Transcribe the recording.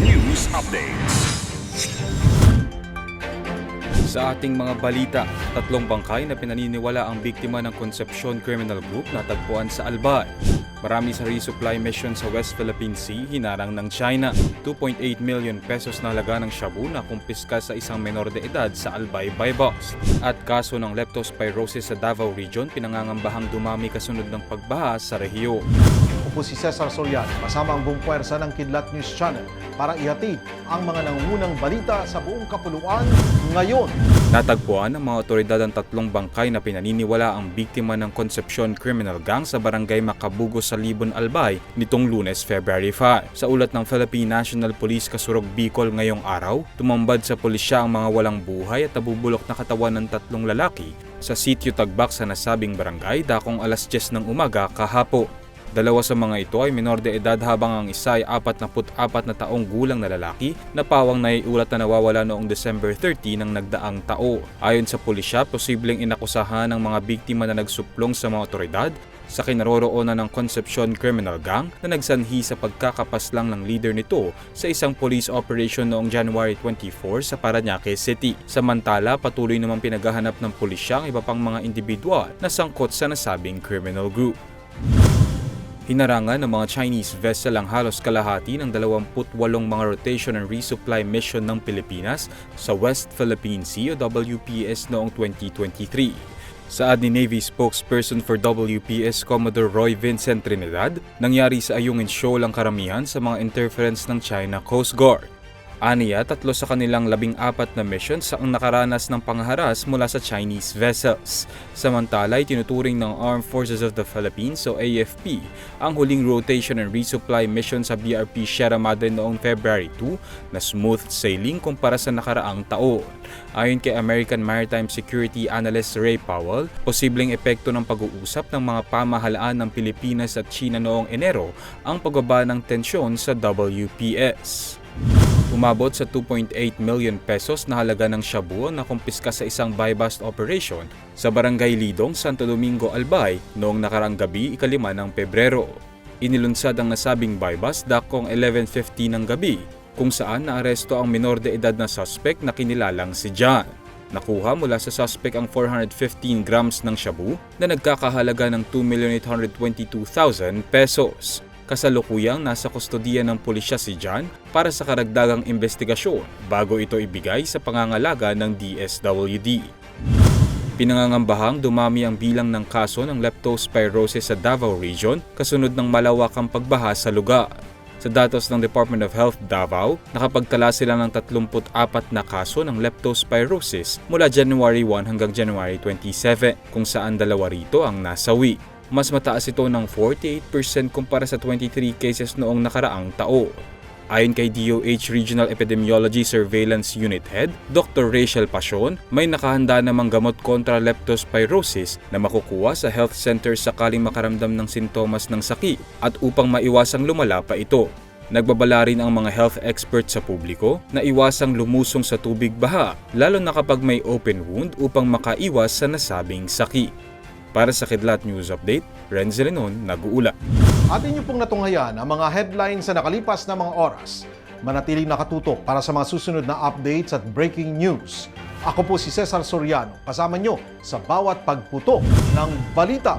News Updates. Sa ating mga balita, tatlong bangkay na pinaniniwala ang biktima ng Concepcion Criminal Group natagpuan sa Albay. Marami sa resupply mission sa West Philippine Sea hinarang ng China. 2.8 million pesos na halaga ng shabu na kumpiska sa isang menor de edad sa Albay bypass. At kaso ng leptospirosis sa Davao Region pinangangambahang dumami kasunod ng pagbaha sa rehiyon. Ako po si Cesar Soriano, kasama ang buong puwersa ng Kidlat News Channel para ihatid ang mga nangungunang balita sa buong kapuluan ngayon. Natagpuan ng mga otoridad ang tatlong bangkay na pinaniniwala ang biktima ng Concepcion Criminal Gang sa barangay Macabugo sa Libon, Albay nitong lunes, February 5. Sa ulat ng Philippine National Police Kasurog Bicol ngayong araw, tumambad sa pulisya ang mga walang buhay at nabubulok na katawan ng tatlong lalaki sa sitio Tagbak sa nasabing barangay dakong alas 10 ng umaga kahapo. Dalawa sa mga ito ay minor de edad habang ang isa ay 44 na taong gulang na lalaki na pawang naiulat na nawawala noong December 30 ng nagdaang tao. Ayon sa pulisya, posibleng inakusahan ng mga biktima na nagsuplong sa mga otoridad sa kinaroroonan ng Concepcion Criminal Gang na nagsanhi sa pagkakapaslang ng leader nito sa isang police operation noong January 24 sa Parañaque City. Samantala, patuloy namang pinaghahanap ng pulisya ang iba pang mga individual na sangkot sa nasabing criminal group. Hinarangan ng mga Chinese vessel ang halos kalahati ng 28 mga rotation and resupply mission ng Pilipinas sa West Philippine Sea o WPS noong 2023. Saad ni Navy spokesperson for WPS Commodore Roy Vincent Trinidad, nangyari sa Ayungin Shoal ang karamihan sa mga interference ng China Coast Guard. Aniya, tatlo sa kanilang labing apat na missions ang nakaranas ng pangharas mula sa Chinese vessels. Samantala, ay tinuturing ng Armed Forces of the Philippines o AFP ang huling rotation and resupply mission sa BRP Sierra Madre noong February 2 na smooth sailing kumpara sa nakaraang taon. Ayon kay American Maritime Security Analyst Ray Powell, posibleng epekto ng pag-uusap ng mga pamahalaan ng Pilipinas at China noong Enero ang pagbaba ng tensyon sa WPS. Umabot sa 2.8 million pesos na halaga ng shabu na kumpiska sa isang buy-bust operation sa Barangay Lidong, Santo Domingo, Albay noong nakarang gabi ikalima ng Pebrero. Inilunsad ang nasabing buy-bust dakong 11.50 ng gabi kung saan naaresto ang minor de edad na suspect na kinilalang si John. Nakuha mula sa suspect ang 415 grams ng shabu na nagkakahalaga ng 2,822,000 pesos. Kasalukuyang nasa kustodiya ng pulisya si John para sa karagdagang investigasyon bago ito ibigay sa pangangalaga ng DSWD. Pinangangambahang dumami ang bilang ng kaso ng leptospirosis sa Davao Region kasunod ng malawakang pagbaha sa lugar. Sa datos ng Department of Health Davao, nakapagtala sila ng 34 na kaso ng leptospirosis mula January 1 hanggang January 27 kung saan dalawa rito ang nasawi. Mas mataas ito ng 48% kumpara sa 23 cases noong nakaraang tao. Ayon kay DOH Regional Epidemiology Surveillance Unit Head, Dr. Rachel Pasion, may nakahanda namang gamot kontra leptospirosis na makukuha sa health center sakaling makaramdam ng sintomas ng sakit at upang maiwasang lumala pa ito. Nagbabala rin ang mga health experts sa publiko na iwasang lumusong sa tubig baha, lalo na kapag may open wound upang makaiwas sa nasabing sakit. Para sa Kidlat News Update, Renzo Lenon, nag-uula. At inyo pong natunghayan ang mga headlines sa nakalipas na mga oras. Manatiling nakatutok para sa mga susunod na updates at breaking news. Ako po si Cesar Soriano, kasama nyo sa bawat pagputok ng balita.